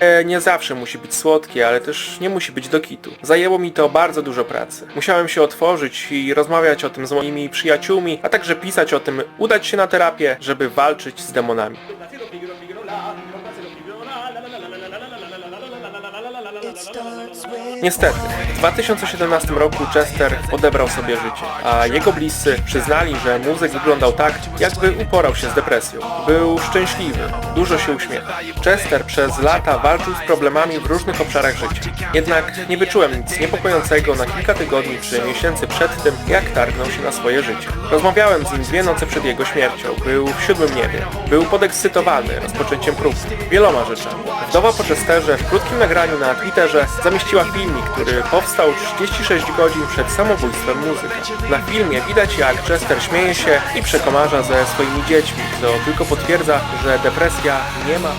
E, Nie zawsze musi być słodkie, ale też nie musi być do kitu. Zajęło mi to bardzo dużo pracy. Musiałem się otworzyć i rozmawiać o tym z moimi przyjaciółmi, a także pisać o tym, udać się na terapię, żeby walczyć z demonami. Niestety, w 2017 roku Chester odebrał sobie życie, a jego bliscy przyznali, że muzyk wyglądał tak, jakby uporał się z depresją. Był szczęśliwy, dużo się uśmiechał. Chester przez lata walczył z problemami w różnych obszarach życia. Jednak nie wyczułem nic niepokojącego na kilka tygodni czy miesięcy przed tym, jak targnął się na swoje życie. Rozmawiałem z nim dwie noce przed jego śmiercią. Był w siódmym niebie. Był podekscytowany rozpoczęciem prób. Wieloma rzeczami. Wdowa po Chesterze w krótkim nagraniu na Twitterze zamieściła filmik, który powstał 36 godzin przed samobójstwem muzyka. Na filmie widać jak Chester śmieje się i przekomarza ze swoimi dziećmi, co tylko potwierdza, że depresja nie ma.